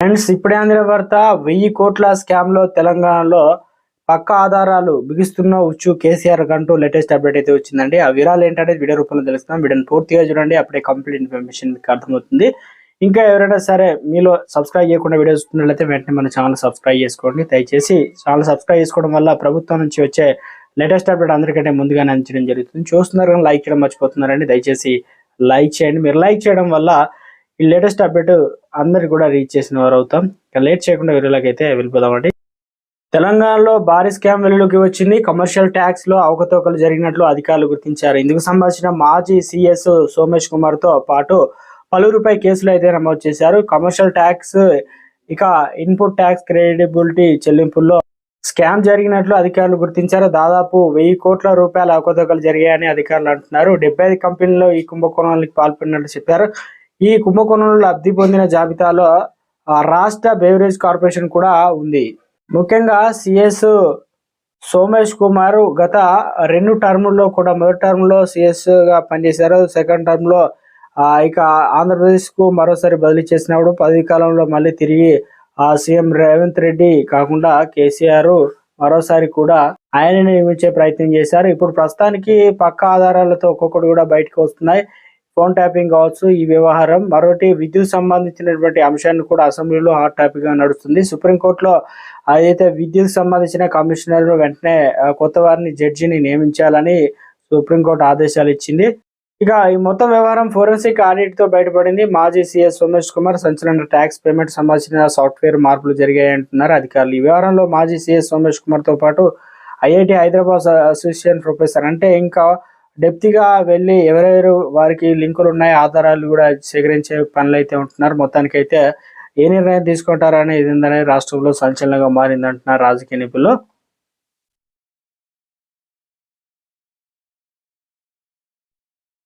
Friends ఇప్పుడే అందిన వార్త వెయ్యి కోట్ల స్కామ్లో తెలంగాణలో పక్క ఆధారాలు బిగిస్తున్న ఉచ్చు కేసీఆర్ కంటూ లేటెస్ట్ అప్డేట్ అయితే వచ్చిందండి. ఆ వివరాలు ఏంటంటే వీడియో రూపంలో తెలుస్తున్నాం వీడియోని పూర్తిగా చూడండి అప్పుడే కంప్లీట్ ఇన్ఫర్మేషన్ మీకు అర్థమవుతుంది. ఇంకా ఎవరైనా సరే మీలో సబ్స్క్రైబ్ చేయకుండా వీడియో చూస్తున్నట్లయితే వెంటనే మన ఛానల్ సబ్స్క్రైబ్ చేసుకోండి. దయచేసి ఛానల్ సబ్స్క్రైబ్ చేసుకోవడం వల్ల ప్రభుత్వం నుంచి వచ్చే లేటెస్ట్ అప్డేట్ అందరికంటే ముందుగానే అందించడం జరుగుతుంది. చూస్తున్నారు కానీ లైక్ చేయడం మర్చిపోతున్నారండి. దయచేసి లైక్ చేయండి. మీరు లైక్ చేయడం వల్ల ఈ లేటెస్ట్ అప్డేట్ అందరికి కూడా రీచ్ చేసిన వారు అవుతాం. లేట్ చేయకుండా వీడియోలోకి అయితే వెళ్ళిపోదామండి. తెలంగాణలో భారీ స్కామ్ వెలుగులోకి వచ్చింది. కమర్షియల్ ట్యాక్స్లో అవకతవకలు జరిగినట్లు అధికారులు గుర్తించారు. ఇందుకు సంబంధించిన మాజీ సిఎస్ సోమేష్ కుమార్తో పాటు పలువురిపై కేసులు అయితే నమోదు చేశారు. కమర్షియల్ ట్యాక్స్ ఇక ఇన్పుట్ ట్యాక్స్ క్రెడిబిలిటీ చెల్లింపుల్లో స్కామ్ జరిగినట్లు అధికారులు గుర్తించారు. దాదాపు వెయ్యి కోట్ల రూపాయల అవకతవకలు జరిగాయని అధికారులు అంటున్నారు. డెబ్బై ఐదు కంపెనీల్లో ఈ కుంభకోణానికి పాల్పడినట్లు చెప్పారు. ఈ కుంభకోణంలో లబ్ధి పొందిన జాబితాలో రాష్ట్ర బేవరేజ్ కార్పొరేషన్ కూడా ఉంది. ముఖ్యంగా సిఎస్ సోమేష్ కుమార్ గత రెండు టర్ముల్లో కూడా మొదటి టర్మ్లో పనిచేశారు సెకండ్ టర్మ్లో ఇక ఆంధ్రప్రదేశ్కు మరోసారి బదిలీ చేసినప్పుడు పదవి కాలంలో మళ్ళీ తిరిగి ఆ సీఎం రేవంత్ రెడ్డి కాకుండా కేసీఆర్ మరోసారి కూడా ఆయన నియమించే ప్రయత్నం చేశారు. ఇప్పుడు ప్రస్తుతానికి పక్క ఆధారాలతో ఒక్కొక్కటి కూడా బయటకు వస్తున్నాయి. ఫోన్ ట్యాపింగ్ కావచ్చు ఈ వ్యవహారం. మరొకటి విద్యుత్ సంబంధించినటువంటి అంశాన్ని కూడా అసెంబ్లీలో హాట్ టాపిక్గా నడుస్తుంది. సుప్రీంకోర్టులో అదైతే విద్యుత్ సంబంధించిన కమిషనర్ వెంటనే కొత్త వారిని జడ్జిని నియమించాలని సుప్రీంకోర్టు ఆదేశాలు ఇచ్చింది. ఇక ఈ మొత్తం వ్యవహారం ఫోరెన్సిక్ ఆడిట్తో బయటపడింది. మాజీ సీఎస్ సోమేష్ కుమార్ సంచలన ట్యాక్స్ పేమెంట్ సంబంధించిన సాఫ్ట్వేర్ మార్పులు జరిగాయి అంటున్నారు అధికారులు. ఈ వ్యవహారంలో మాజీ సీఎస్ సోమేష్ కుమార్తో పాటు ఐఐటి హైదరాబాద్ అసోసియేషన్ ప్రొఫెసర్ అంటే ఇంకా డెప్త్గా వెళ్ళి ఎవరెవరు వారికి లింకులు ఉన్నాయి ఆధారాలు కూడా సేకరించే పనులు అయితే ఉంటున్నారు. మొత్తానికైతే ఏ నిర్ణయం తీసుకుంటారనే ఇది రాష్ట్రంలో సంచలనంగా మారింది అంటున్నారు రాజకీయ నిపుణులు.